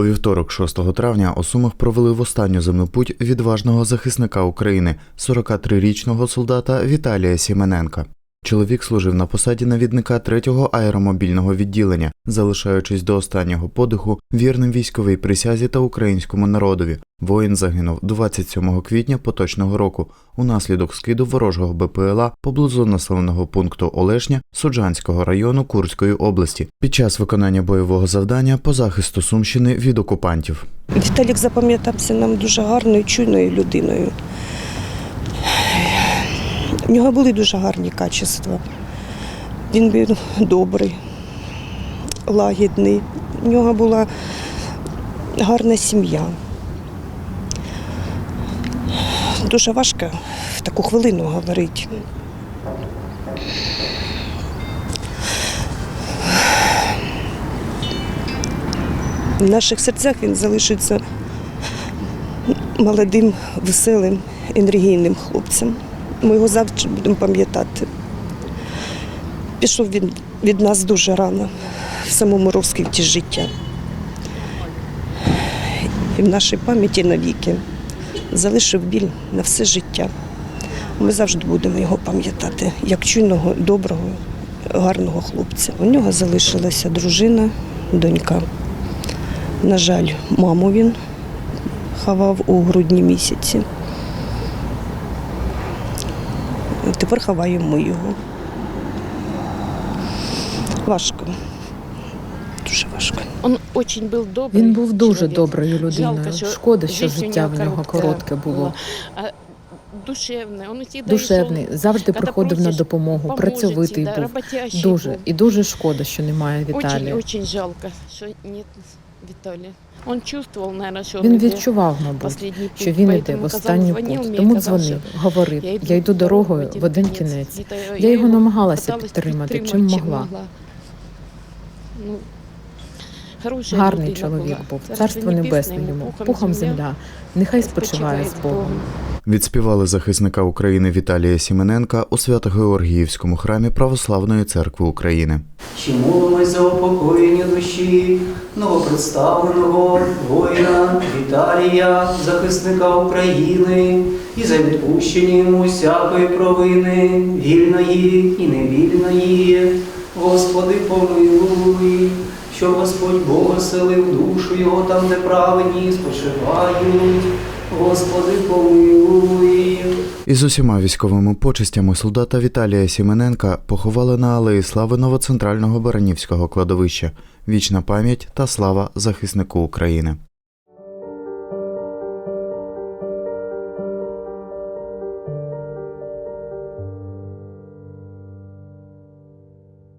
У вівторок, 6 травня, у Сумах провели в останню земну путь відважного захисника України, 43-річного солдата Віталія Сімененка. Чоловік служив на посаді навідника 3-го аеромобільного відділення, залишаючись до останнього подиху вірним військовій присязі та українському народові. Воїн загинув 27 квітня поточного року унаслідок скиду ворожого БПЛА поблизу населеного пункту Олешня Суджанського району Курської області під час виконання бойового завдання по захисту Сумщини від окупантів. Віталік запам'ятався нам дуже гарною, чуйною людиною. У нього були дуже гарні качества. Він був добрий, лагідний. У нього була гарна сім'я. Дуже важко в таку хвилину говорити. В наших серцях він залишиться молодим, веселим, енергійним хлопцем. Ми його завжди будемо пам'ятати. Пішов він від нас дуже рано, в самому розквіті життя. І в нашій пам'яті навіки залишив біль на все життя. Ми завжди будемо його пам'ятати як чуйного, доброго, гарного хлопця. У нього залишилася дружина, донька. На жаль, маму він ховав у грудні місяці. Тепер ховаємо ми його. Важко. Дуже важко. Он очень был добрий Він був дуже чоловік. доброю людиною. Жалко, Шкода, що життя в нього коротке було. Душевний, завжди приходив на допомогу, працьовитий був. Дуже і дуже шкода, що немає Віталія. очень жалко, що нет Що Він відчував, мабуть, що він йде в останню путь. Тому дзвонив, говорив, я я йду дорогою в один кінець. Я його намагалася підтримати, підтримати, чим могла. Гарний людина чоловік був. Царство небесне йому, пухом земля. Нехай спочиває з Богом. Відспівали захисника України Віталія Сімененка у Свято-Георгіївському храмі Православної церкви України. Ще молимось за упокоєння душі новопредставленого воїна Віталія, захисника України, і за відпущення йому всякої провини, вільної і невільної. Господи, помилуй, що Господь Бог оселив душу його там, де праведні спочивають. Господи, помилуй. Із усіма військовими почестями солдата Віталія Сімененка поховали на алеї слави новоцентрального Баранівського кладовища. Вічна пам'ять та слава захиснику України.